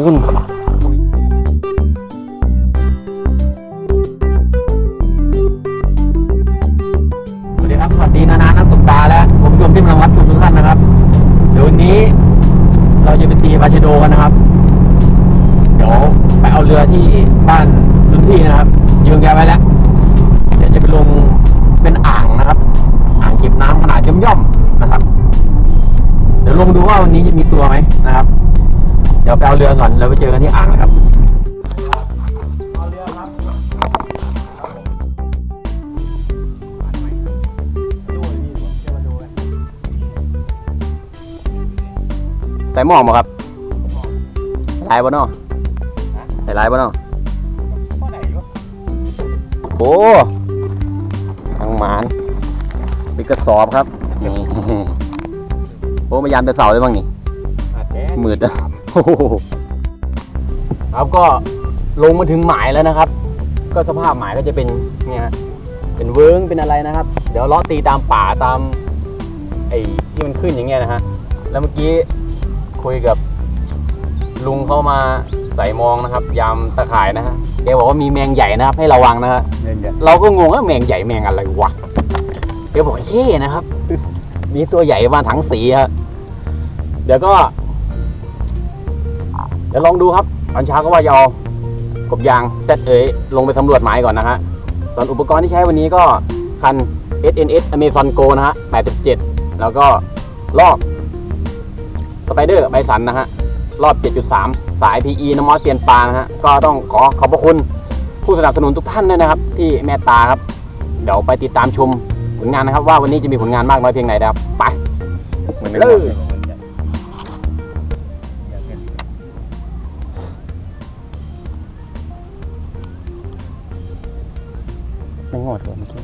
นู้นสวัสดีครับ สวัสดีนานานักตกปลาและผมชมที่กำลังรับชมทุกท่านนะครับ เดี๋ยววันนี้เราจะไปตีปลาชโดกันนะครับ เดี๋ยวไปเอาเรือที่บ้านรุ่นพี่นะครับ ยืมแกไว้แล้ว เดี๋ยวจะไปลงเป็นอ่างนะครับ อ่างเก็บน้ำขนาดย่อมๆนะครับ เดี๋ยวลงดูว่าวันนี้จะมีตัวไหมนะครับ เดี๋ยวไปเอาเรือก่อนแล้วไปเจอกันที่อ่างนะครับเอาเรือครับใส่หม้อมาครับลายบ่เนาะใส่ลายบ่เนาะโอ้ทางหมานมีกระสอบครับนี่โอ้มายามแต่เสาเลยบ้างนี่มืดอะโอ้โห ครับก็ลงมาถึงหมายแล้วนะครับ ก็สภาพหมายก็จะเป็นเนี่ยฮะเป็นเวิ้งเป็นอะไรนะครับ เดี๋ยวเลาะตีตามป่าตามไอ้ที่มันขึ้นอย่างเงี้ยนะฮะแล้วเมื่อกี้คุยกับลุงเข้ามาใส่มองนะครับ ยามตะข่ายนะฮะแกบอกว่ามีแมงใหญ่นะครับ ให้ระวังนะฮะเราก็งงว่าแมงใหญ่แมงอะไรวะแกบอกเฮ้นะครับ มีตัวใหญ่ประมาณถังสีฮะเดี๋ยวก็ เดี๋ยวลองดูครับตอนเช้าก็ว่าจะเอากบยางเซตเอยลงไปสำรวจหมายก่อนนะฮะส่วนอุปกรณ์ที่ใช้วันนี้ก็คัน SNS Amazon Go นะฮะ 87 แล้วก็ลอกสไปเดอร์ใบสันนะฮะ รอบ 7.3 สาย PE น้ำมอสเปลี่ยนปลานะฮะ ก็ต้องขอขอบพระคุณผู้สนับสนุนทุกท่านด้วยนะครับ ที่เมตตาครับ เดี๋ยวไปติดตามชมผลงานนะครับ ว่าวันนี้จะมีผลงานมากน้อยเพียงไหนนะครับ ไปเลย งอดเลยเมื่อกี้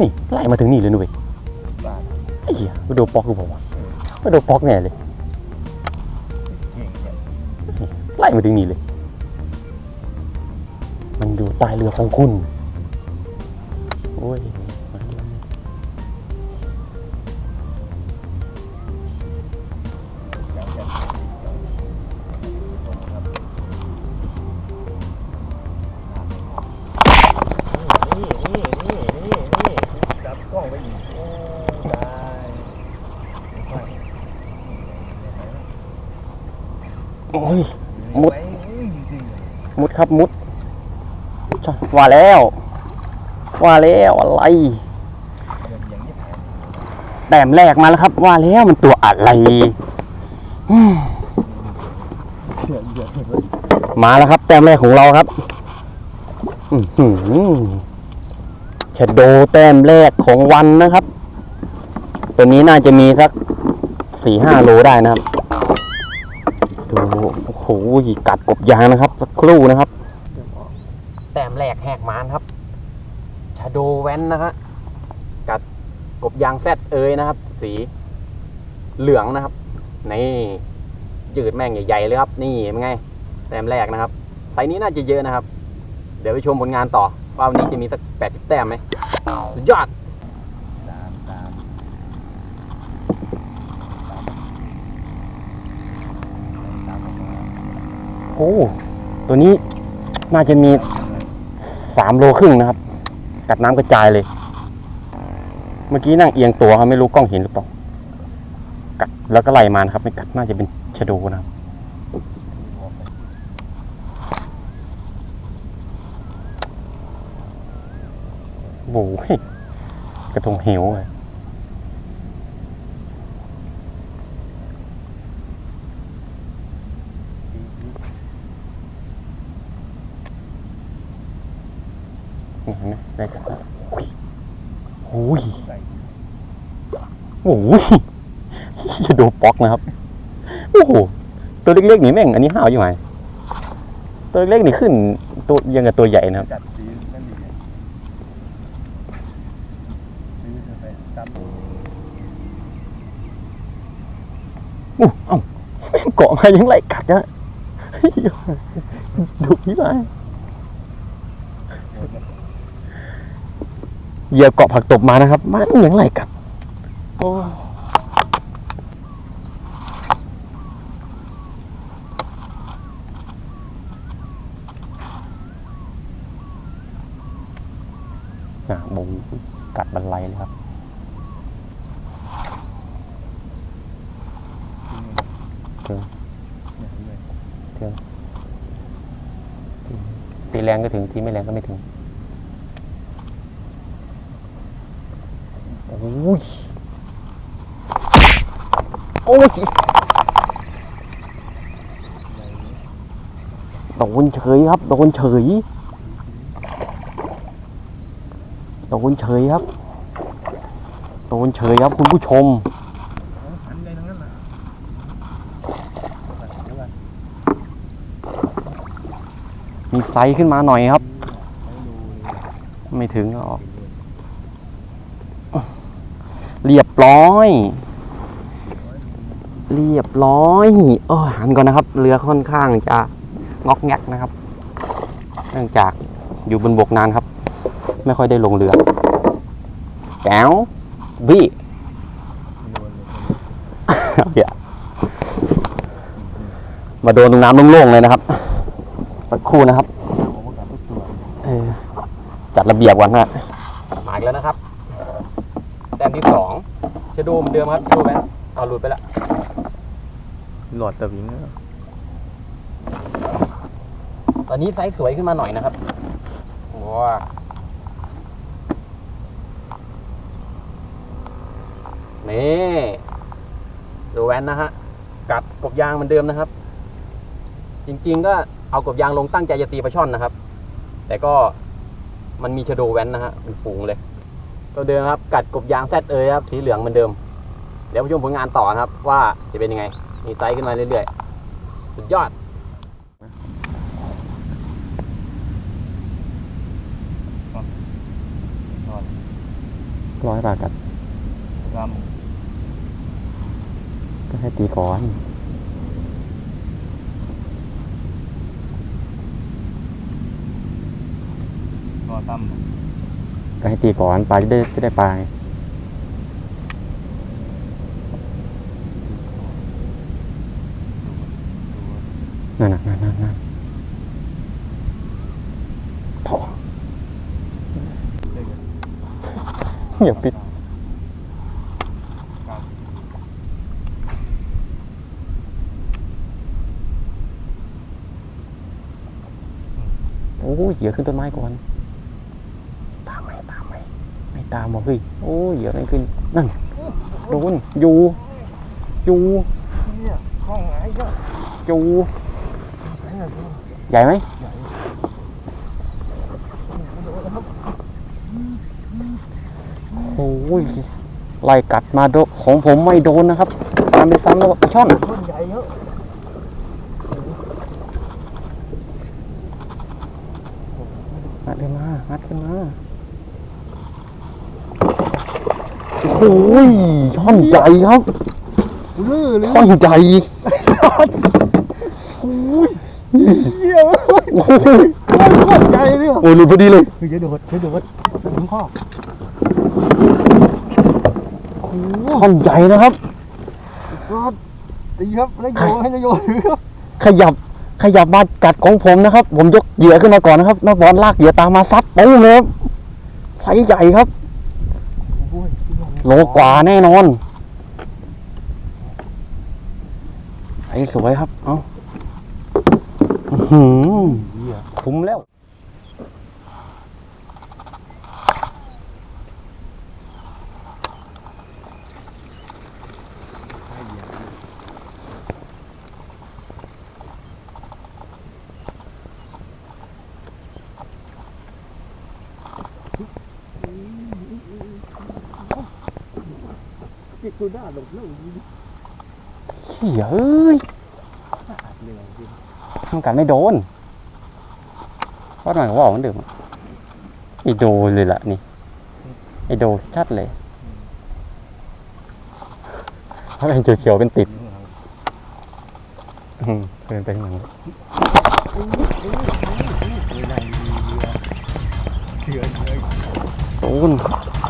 นี่ไล่มาถึงนี่เลยนุ้ยไอ้เหี้ยมาโดนปอกหรือเปล่าวะมาโดนปอกแน่เลยไล่มาถึงนี่เลย มันอยู่ใต้เรือของคุณโอ้ย ครับมุดว่าแล้ว ว่าแล้วอะไร แต้มแรกมาแล้วครับ ว่าแล้วมันตัวอะไรมาแล้วครับ แต้มแรกของเราครับอือหือชะโดแต้มแรกของวันนะครับ ตัวนี้น่าจะมีสักสี่ห้าโลได้นะครับ ดูโอ้โหกัดกบยางนะครับสักครู่นะครับ แต้มแรกแหกมานครับชาโดแว้นนะฮะกัดกบยางแซดเอ้ยนะครับ สีเหลืองนะครับนี่จืดแม่งใหญ่ๆเลยครับ นี่เป็นไงแต้มแรกนะครับไซนี้น่าจะเยอะนะครับ เดี๋ยวไปชมผลงานต่อว่าวันนี้จะมีสักแปดสิบแต้มไหมยอด ตามตามตามออกมา โอ้ ตัวนี้น่าจะมีสามโลครึ่งนะครับ กัดน้ำกระจายเลย เมื่อกี้นั่งเอียงตัวครับไม่รู้กล้องเห็นหรือเปล่า กัดแล้วก็ไล่มานะครับ ไม่กัดน่าจะเป็นชะโดนะครับโอ้ยกระทงเหวเลย นี่เห็นไหมได้จับแล้วโอ้ยโอ้ยจะดูป๊อกนะครับโอ้โหตัวเล็กๆนี่แม่งอันนี้ห้าวอยู่ไหมตัวเล็กนี่ขึ้นตัวยังกับตัวใหญ่นะครับอู้เอ้าแม่งเกาะมายังไล่กัดอะเฮ้ยดูพี่ไป เหยียบเกาะผักตบมานะครับมันยังไรกัดโอ้อะบงกัดบันไลเลยครับตีแรงก็ถึง ตีไม่แรงก็ไม่ถึง โอ้ยโอ้ยโดนเฉยครับโดนเฉยโดนเฉยครับโดนเฉยครับคุณผู้ชมมีไซส์ขึ้นมาหน่อยครับ ไม่ถึงหรอก เรียบร้อย เรียบร้อยเออหันก่อนนะครับ เรือค่อนข้างจะงอกแงกนะครับ เนื่องจากอยู่บนบกนานครับ ไม่ค่อยได้ลงเรือแก้วบี้เดี๋ยวมาโดนตรงน้ำโล่งๆเลยนะครับสักครู่นะครับจัดระเบียบก่อนนะมาอีกแล้วนะครับ แต้มที่สองชะดูเหมอนเดิมครับชะดูแมนเอาหลุดไปละหลอดสวิงตอนนี้ไซส์สวยขึ้นมาหน่อยนะครับว้านี่ดูแวนนะฮะกัดกบยางเหมือนเดิมนะครับ จริงๆก็เอากบยางลงตั้งใจจะตีปลาช่อนนะครับ แต่ก็มันมีชะโดแวนนะฮะเป็นฝูงเลย ก็เดิมครับ กัดกบยางแซดเอยครับ สีเหลืองเหมือนเดิม เดี๋ยวไปชมผลงานต่อนะครับ ว่าจะเป็นยังไง มีไซส์ขึ้นมาเรื่อยๆ สุดยอดร้อยบาทกับลก็ให้ตีก่อนำรอตั้ม ก็ให้ตีก่อนปลาจะได้จะได้ปลาไงนั่นน่ะนั่นนั่นนั่นพออย่าปิดโอ้ยเหยียขึ้นต้นไม้ก่อน ตามไหมตามไหมไม่ ตามหรอกเฮ้ยโอ้ยเหยียไม่ขึ้นนั่นโดนอยู่อยู่ห้องไหนก็อยู่ใหญ่ไหมโดนแล้วครับโอ้ยไล่กัดมาโดของผมไม่โดนนะครับตามไปซ้ำแล้วช่อนต้นใหญ่เยอะงัดขึ้นมางัดขึ้นมา โอ้ยช่อนใหญ่ครับลื้อเลยช่อนใหญ่โอ้ยเยี่ยมโอ้ยโคตรใหญ่เลยโอ้ยหลุดพอดีเลยคือจะโดดจะโดดสวิงข้อช่อนใหญ่นะครับซัดตีครับนายโยให้นายโยถือครับขยับขยับมากัดของผมนะครับ ผมยกเหยื่อขึ้นมาก่อนนะครับนักบอลลากเหยื่อตามมาซัดปุ้งเลยครับไซส์ใหญ่ครับโอ้ย โลกว่าแน่นอนไอ้สวยครับ เอาอื้อหืมคุ้มแล้ว จิ กูหน้าหลบแล้วยิงเฮ้ยเหนื่อยจริงทำกันไม่โดนเพราะหน่อยเขามันเดิมไอโดเลยล่ะนี่ไอโดชัดเลยเพราเป็นเขียวๆเป็นติดอืมเดินไปข้างหลังไม่ได้ดีเรือเถื่อนเลยโอ้นู่น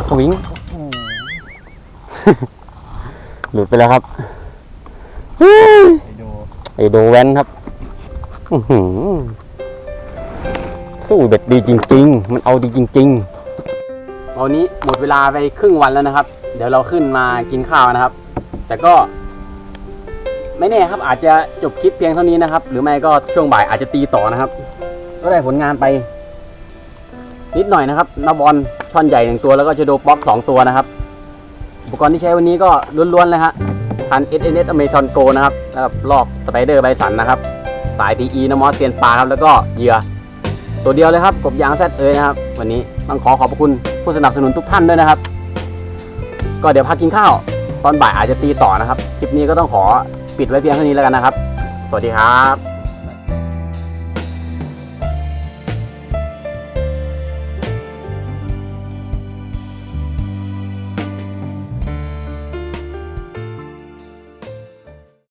สวิง หลุดไปแล้วครับไปดูไอโดแวนครับอื้อหือสู้เด็ดดีจริง ๆ มันเอาดีจริงๆวันนี้หมดเวลาไปครึ่งวันแล้วนะครับ เดี๋ยวเราขึ้นมากินข้าวนะครับ แต่ก็ ไม่แน่ครับ อาจจะจบคลิปเพียงเท่านี้นะครับ หรือไม่ก็ช่วงบ่ายอาจจะตีต่อนะครับ ก็ได้ผลงานไป นิดหน่อยนะครับนาบอลช่อนใหญ่หนึ่งตัวแล้วก็จะโดป๊อกสองตัวนะครับ อุปกรณ์ที่ใช้วันนี้ก็ล้วนๆเลยฮะคัน SNS Amazon Go นะครับแล้วก็ลอกสไปเดอร์ไบสันนะครับ สาย PE นมอสเซียนปลาครับ แล้วก็เหยื่อ ตัวเดียวเลยครับ กบยางแซดเอยนะครับ วันนี้ต้องขอขอบพระคุณผู้สนับสนุนทุกท่านด้วยนะครับ ก็เดี๋ยวพักกินข้าว ตอนบ่ายอาจจะตีต่อนะครับ คลิปนี้ก็ต้องขอปิดไว้เพียงเท่านี้แล้วกันนะครับ สวัสดีครับ